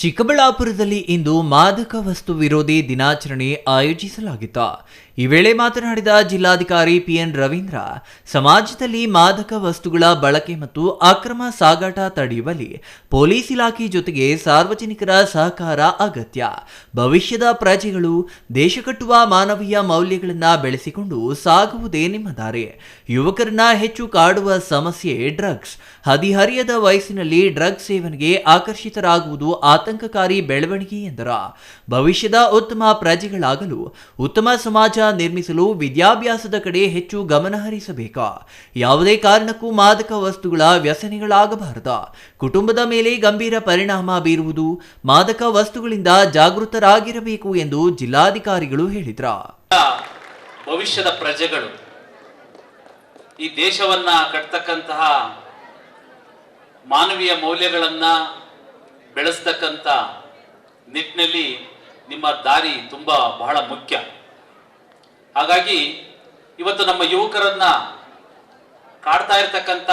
ಚಿಕ್ಕಬಳ್ಳಾಪುರದಲ್ಲಿ ಇಂದು ಮಾದಕ ವಸ್ತು ವಿರೋಧಿ ದಿನಾಚರಣೆ ಆಯೋಜಿಸಲಾಗಿತ್ತು. ಈ ವೇಳೆ ಮಾತನಾಡಿದ ಜಿಲ್ಲಾಧಿಕಾರಿ ಪಿಎನ್ ರವೀಂದ್ರ, ಸಮಾಜದಲ್ಲಿ ಮಾದಕ ವಸ್ತುಗಳ ಬಳಕೆ ಮತ್ತು ಅಕ್ರಮ ಸಾಗಾಟ ತಡೆಯುವಲ್ಲಿ ಪೊಲೀಸ್ ಇಲಾಖೆ ಜೊತೆಗೆ ಸಾರ್ವಜನಿಕರ ಸಹಕಾರ ಅಗತ್ಯ. ಭವಿಷ್ಯದ ಪ್ರಜೆಗಳು ದೇಶ ಕಟ್ಟುವ ಮಾನವೀಯ ಮೌಲ್ಯಗಳನ್ನು ಬೆಳೆಸಿಕೊಂಡು ಸಾಗುವುದೇ ನಿಮ್ಮ ದಾರಿ. ಯುವಕರನ್ನ ಹೆಚ್ಚು ಕಾಡುವ ಸಮಸ್ಯೆ ಡ್ರಗ್ಸ್. ಹದಿಹರಿಯದ ವಯಸ್ಸಿನಲ್ಲಿ ಡ್ರಗ್ಸ್ ಸೇವನೆಗೆ ಆಕರ್ಷಿತರಾಗುವುದು ಆತಂಕಕಾರಿ ಬೆಳವಣಿಗೆ ಎಂದರ, ಭವಿಷ್ಯದ ಉತ್ತಮ ಪ್ರಜೆಗಳಾಗಲು, ಉತ್ತಮ ಸಮಾಜ ನಿರ್ಮಿಸಲು ವಿದ್ಯಾಭ್ಯಾಸದ ಕಡೆ ಹೆಚ್ಚು ಗಮನ ಹರಿಸಬೇಕು. ಯಾವುದೇ ಕಾರಣಕ್ಕೂ ಮಾದಕ ವಸ್ತುಗಳ ವ್ಯಸನಿಗಳಾಗಬಾರದು. ಕುಟುಂಬದ ಮೇಲೆ ಗಂಭೀರ ಪರಿಣಾಮ ಬೀರುವುದು ಮಾದಕ ವಸ್ತುಗಳಿಂದ ಜಾಗೃತರಾಗಿರಬೇಕು ಎಂದು ಜಿಲ್ಲಾಧಿಕಾರಿಗಳು ಹೇಳಿದ್ರ. ಭವಿಷ್ಯದ ಪ್ರಜೆಗಳು, ಈ ದೇಶವನ್ನ ಕಟ್ತಕ್ಕಂತಹ ಮಾನವೀಯ ಮೌಲ್ಯಗಳನ್ನ ಬೆಳೆಸ್ತಕ್ಕಂಥ ನಿಟ್ಟಿನಲ್ಲಿ ನಿಮ್ಮ ದಾರಿ ತುಂಬ ಬಹಳ ಮುಖ್ಯ. ಹಾಗಾಗಿ ಇವತ್ತು ನಮ್ಮ ಯುವಕರನ್ನ ಕಾಡ್ತಾ ಇರತಕ್ಕಂಥ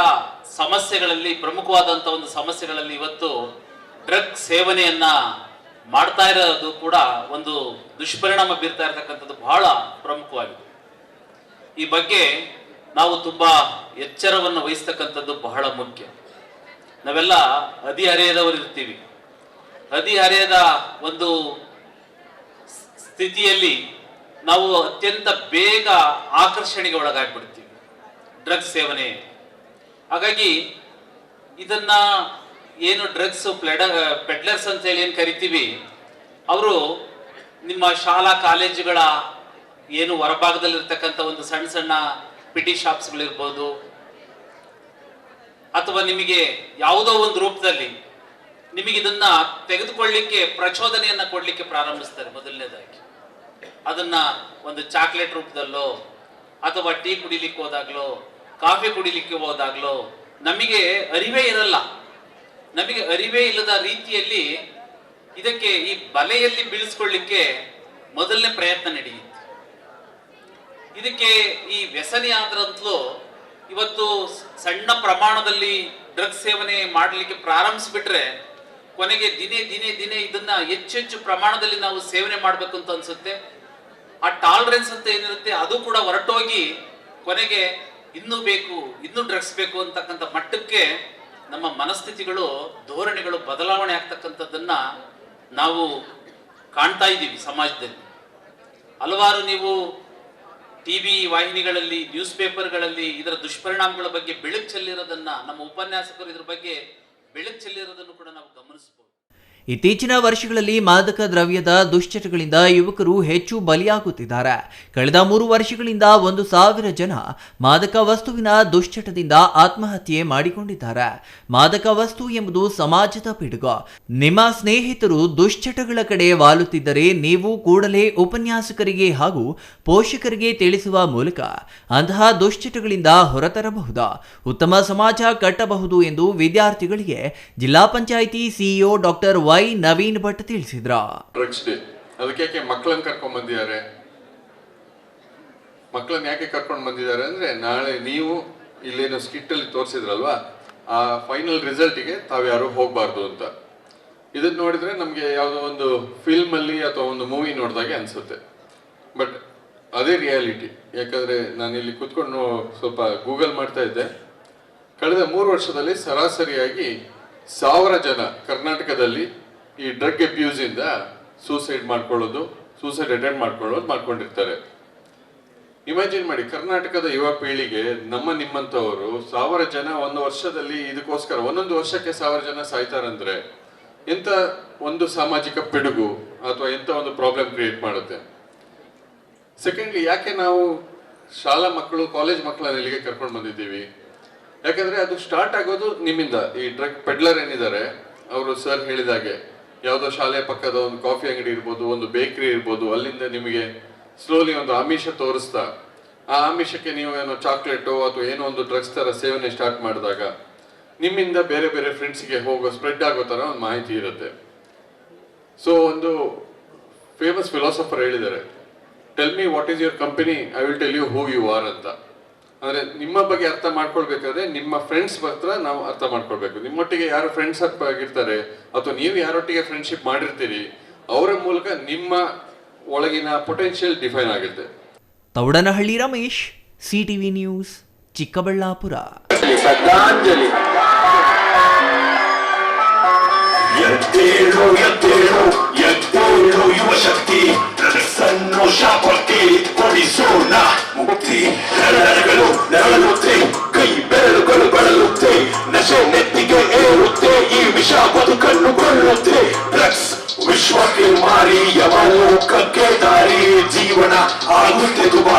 ಸಮಸ್ಯೆಗಳಲ್ಲಿ, ಪ್ರಮುಖವಾದಂಥ ಒಂದು ಸಮಸ್ಯೆಗಳಲ್ಲಿ ಇವತ್ತು ಡ್ರಗ್ ಸೇವನೆಯನ್ನ ಮಾಡ್ತಾ ಇರೋದು ಕೂಡ ಒಂದು ದುಷ್ಪರಿಣಾಮ ಬೀರ್ತಾ ಇರತಕ್ಕಂಥದ್ದು ಬಹಳ ಪ್ರಮುಖವಾಗಿದೆ. ಈ ಬಗ್ಗೆ ನಾವು ತುಂಬಾ ಎಚ್ಚರವನ್ನು ವಹಿಸ್ತಕ್ಕಂಥದ್ದು ಬಹಳ ಮುಖ್ಯ. ನಾವೆಲ್ಲ ಹದಿಹರೆಯದವರು ಇರ್ತೀವಿ ಹದಿಹರೆಯದ ಒಂದು ಸ್ಥಿತಿಯಲ್ಲಿ ನಾವು ಅತ್ಯಂತ ಬೇಗ ಆಕರ್ಷಣೆಗೆ ಒಳಗಾಗ್ಬಿಡ್ತೀವಿ. ಡ್ರಗ್ಸ್ ಸೇವನೆ. ಹಾಗಾಗಿ ಇದನ್ನ ಏನು ಡ್ರಗ್ಸ್ ಪ್ಲೆಡ, ಪೆಡ್ಲರ್ಸ್ ಅಂತ ಹೇಳಿ ಏನು ಕರಿತೀವಿ, ಅವರು ನಿಮ್ಮ ಶಾಲಾ ಕಾಲೇಜುಗಳ ಏನು ಹೊರಭಾಗದಲ್ಲಿರ್ತಕ್ಕಂಥ ಒಂದು ಸಣ್ಣ ಸಣ್ಣ ಪಿಟಿ ಶಾಪ್ಸ್ಗಳಿರ್ಬೋದು, ಅಥವಾ ನಿಮಗೆ ಯಾವುದೋ ಒಂದು ರೂಪದಲ್ಲಿ ನಿಮಗೆ ಇದನ್ನ ತೆಗೆದುಕೊಳ್ಳಿಕ್ಕೆ, ಪ್ರಚೋದನೆಯನ್ನ ಕೊಡ್ಲಿಕ್ಕೆ ಪ್ರಾರಂಭಿಸ್ತಾರೆ ಮೊದಲನೇದಾಗಿ. ಅದನ್ನ ಒಂದು ಚಾಕ್ಲೇಟ್ ರೂಪದಲ್ಲೋ, ಅಥವಾ ಟೀ ಕುಡಿಲಿಕ್ಕೆ ಹೋದಾಗ್ಲೋ, ಕಾಫಿ ಕುಡಿಲಿಕ್ಕೆ ಹೋದಾಗ್ಲೋ, ನಮಗೆ ಅರಿವೇ ಇರಲ್ಲ. ನಮಗೆ ಅರಿವೇ ಇಲ್ಲದ ರೀತಿಯಲ್ಲಿ ಇದಕ್ಕೆ ಈ ಬಲೆಯಲ್ಲಿ ಬೀಳಿಸ್ಕೊಳ್ಳಿಕ್ಕೆ ಮೊದಲನೇ ಪ್ರಯತ್ನ ನಡೆಯುತ್ತೆ. ಇದಕ್ಕೆ ಈ ವ್ಯಸನಿ ಆದ್ರಂತಲೂ, ಇವತ್ತು ಸಣ್ಣ ಪ್ರಮಾಣದಲ್ಲಿ ಡ್ರಗ್ಸ್ ಸೇವನೆ ಮಾಡಲಿಕ್ಕೆ ಪ್ರಾರಂಭಿಸ್ಬಿಟ್ರೆ ಕೊನೆಗೆ ದಿನೇ ದಿನೇ ದಿನೇ ಇದನ್ನ ಹೆಚ್ಚೆಚ್ಚು ಪ್ರಮಾಣದಲ್ಲಿ ನಾವು ಸೇವನೆ ಮಾಡಬೇಕು ಅಂತ ಅನ್ಸುತ್ತೆ. ಆ ಟಾಲರೆನ್ಸ್ ಅಂತ ಏನಿರುತ್ತೆ ಅದು ಕೂಡ ಹೊರಟೋಗಿ ಕೊನೆಗೆ ಇನ್ನೂ ಬೇಕು, ಇನ್ನೂ ಡ್ರಗ್ಸ್ ಬೇಕು ಅಂತಕ್ಕಂಥ ಮಟ್ಟಕ್ಕೆ ನಮ್ಮ ಮನಸ್ಥಿತಿಗಳು, ಧೋರಣೆಗಳು ಬದಲಾವಣೆ ಆಗ್ತಕ್ಕಂಥದ್ದನ್ನ ನಾವು ಕಾಣ್ತಾ ಇದ್ದೀವಿ ಸಮಾಜದಲ್ಲಿ. ಹಲವಾರು ನೀವು ಟಿ ವಿ ವಾಹಿನಿಗಳಲ್ಲಿ ನ್ಯೂಸ್ ಪೇಪರ್ಗಳಲ್ಲಿ ಇದರ ದುಷ್ಪರಿಣಾಮಗಳ ಬಗ್ಗೆ ಬೆಳಕು ಚೆಲ್ಲಿರೋದನ್ನ ನಮ್ಮ ಉಪನ್ಯಾಸಕರು ಇದ್ರ ಬಗ್ಗೆ ಬೆಳಕು ಚೆಲ್ಲಿರೋದನ್ನು ಕೂಡ ನಾವು ಗಮನಿಸಬಹುದು ಇತ್ತೀಚಿನ ವರ್ಷಗಳಲ್ಲಿ ಮಾದಕ ದ್ರವ್ಯದ ದುಶ್ಚಟಗಳಿಂದ ಯುವಕರು ಹೆಚ್ಚು ಬಲಿಯಾಗುತ್ತಿದ್ದಾರೆ. ಕಳೆದ ಮೂರು ವರ್ಷಗಳಿಂದ ಒಂದು ಸಾವಿರ ಜನ ಮಾದಕ ವಸ್ತುವಿನ ದುಶ್ಚಟದಿಂದ ಆತ್ಮಹತ್ಯೆ ಮಾಡಿಕೊಂಡಿದ್ದಾರೆ. ಮಾದಕ ವಸ್ತು ಎಂಬುದು ಸಮಾಜದ ಪಿಡುಗು. ನಿಮ್ಮ ಸ್ನೇಹಿತರು ದುಶ್ಚಟಗಳ ಕಡೆ ವಾಲುತ್ತಿದ್ದರೆ ನೀವು ಕೂಡಲೇ ಉಪನ್ಯಾಸಕರಿಗೆ ಹಾಗೂ ಪೋಷಕರಿಗೆ ತಿಳಿಸುವ ಮೂಲಕ ಅಂತಹ ದುಶ್ಚಟಗಳಿಂದ ಹೊರತರಬಹುದು? ಉತ್ತಮ ಸಮಾಜ ಕಟ್ಟಬಹುದು ಎಂದು ವಿದ್ಯಾರ್ಥಿಗಳಿಗೆ ಜಿಲ್ಲಾ ಪಂಚಾಯಿತಿ ಸಿಇಒ ಡಾಕ್ಟರ್ ನವೀನ್ ಭಟ್ ತಿಳಿಸಿದ್ರ? ಅದಕ್ಕೆ ಮಕ್ಕಳನ್ನ ಕರ್ಕೊಂಡ್ ಬಂದಿದ್ದಾರೆ? ಮಕ್ಕಳನ್ನ ಯಾಕೆ ಕರ್ಕೊಂಡು ಬಂದಿದ್ದಾರೆ ಅಂದ್ರೆ ನಾಳೆ ನೀವು ಇಲ್ಲೇನೋ ಸ್ಕಿಟ್ ಅಲ್ಲಿ ತೋರಿಸಿದ್ರಲ್ವಾ, ಆ ಫೈನಲ್ ರಿಸಲ್ಟ್ಗೆ ತಾವ್ಯಾರು ಹೋಗ್ಬಾರ್ದು ಅಂತ. ಇದನ್ನ ನೋಡಿದ್ರೆ ನಮ್ಗೆ ಯಾವುದೋ ಒಂದು ಫಿಲ್ಮ್ ಅಲ್ಲಿ ಅಥವಾ ಒಂದು ಮೂವಿ ನೋಡಿದಾಗೆ ಅನ್ಸುತ್ತೆ. ಬಟ್ ಅದೇ ರಿಯಾಲಿಟಿ ಯಾಕಂದ್ರೆ ನಾನು ಇಲ್ಲಿ ಕುತ್ಕೊಂಡು ಸ್ವಲ್ಪ ಗೂಗಲ್ ಮಾಡ್ತಾ ಇದ್ದೆ. ಕಳೆದ ಮೂರು ವರ್ಷದಲ್ಲಿ ಸರಾಸರಿಯಾಗಿ ಸಾವಿರ ಜನ ಕರ್ನಾಟಕದಲ್ಲಿ ಈ ಡ್ರಗ್ ಅಬ್ಯೂಸ್ ಇಂದ ಸೂಸೈಡ್ ಮಾಡ್ಕೊಳ್ಳೋದು ಸೂಸೈಡ್ ಅಟೆಂಡ್ ಮಾಡ್ಕೊಳ್ಳೋದು ಮಾಡ್ಕೊಂಡಿರ್ತಾರೆ. ಇಮ್ಯಾಜಿನ್ ಮಾಡಿ, ಕರ್ನಾಟಕದ ಯುವ ಪೀಳಿಗೆ ನಮ್ಮ ನಿಮ್ಮಂತವರು ಸಾವಿರ ಜನ ಒಂದು ವರ್ಷದಲ್ಲಿ ಇದಕ್ಕೋಸ್ಕರ, ಒಂದೊಂದು ವರ್ಷಕ್ಕೆ ಸಾವಿರ ಜನ ಸಾಯ್ತಾರಂದ್ರೆ ಎಂತ ಒಂದು ಸಾಮಾಜಿಕ ಪಿಡುಗು ಅಥವಾ ಎಂತ ಒಂದು ಪ್ರಾಬ್ಲಮ್ ಕ್ರಿಯೇಟ್ ಮಾಡುತ್ತೆ? ಸೆಕೆಂಡ್ಲಿ ಯಾಕೆ ನಾವು ಶಾಲಾ ಮಕ್ಕಳು ಕಾಲೇಜ್ ಮಕ್ಕಳನ್ನ ಇಲ್ಲಿಗೆ ಕರ್ಕೊಂಡು ಬಂದಿದ್ದೀವಿ? ಯಾಕಂದ್ರೆ ಅದು ಸ್ಟಾರ್ಟ್ ಆಗೋದು ನಿಮ್ಮಿಂದ. ಈ ಡ್ರಗ್ ಪೆಡ್ಲರ್ ಏನಿದ್ದಾರೆ, ಅವರು ಸರ್ ಹೇಳಿದಾಗೆ ಯಾವುದೋ ಶಾಲೆ ಪಕ್ಕದ ಒಂದು ಕಾಫಿ ಅಂಗಡಿ ಇರ್ಬೋದು, ಒಂದು ಬೇಕರಿ ಇರ್ಬೋದು, ಅಲ್ಲಿಂದ ನಿಮಗೆ ಸ್ಲೋಲಿ ಒಂದು ಆಮಿಷ ತೋರಿಸ್ತಾ, ಆ ಆಮಿಷಕ್ಕೆ ನೀವು ಏನೋ ಚಾಕ್ಲೇಟು ಅಥವಾ ಏನೋ ಒಂದು ಡ್ರಗ್ಸ್ ಥರ ಸೇವನೆ ಸ್ಟಾರ್ಟ್ ಮಾಡಿದಾಗ ನಿಮ್ಮಿಂದ ಬೇರೆ ಬೇರೆ ಫ್ರೆಂಡ್ಸ್ಗೆ ಹೋಗೋ ಸ್ಪ್ರೆಡ್ ಆಗೋ ಥರ ಒಂದು ಮಾಹಿತಿ ಇರುತ್ತೆ. ಸೊ ಒಂದು ಫೇಮಸ್ ಫಿಲಾಸಫರ್ ಹೇಳಿದ್ದಾರೆ tell me what is your company I will tell you who you are ಅಂತ. ಅಂದ್ರೆ ನಿಮ್ಮ ಬಗ್ಗೆ ಅರ್ಥ ಮಾಡ್ಕೊಳ್ಬೇಕಾದ್ರೆ ನಿಮ್ಮ ಫ್ರೆಂಡ್ಸ್ ಹತ್ರ ನಾವು ಅರ್ಥ ಮಾಡ್ಕೊಳ್ಬೇಕು. ನಿಮ್ಮೊಟ್ಟಿಗೆ ಯಾರು ಫ್ರೆಂಡ್ಸ್ ಆಗಿರ್ತಾರೆ ಅಥವಾ ನೀವು ಯಾರೊಟ್ಟಿಗೆ ಫ್ರೆಂಡ್ಶಿಪ್ ಮಾಡಿರ್ತೀರಿ ಅವರ ಮೂಲಕ ನಿಮ್ಮ ಒಳಗಿನ ಪೊಟೆನ್ಷಿಯಲ್ ಡಿಫೈನ್ ಆಗುತ್ತೆ. Thoudanahalli Ramesh CTV news Chikkaballapura. ಶ್ರದ್ಧಾಂಜಲಿ. ದಾರಿ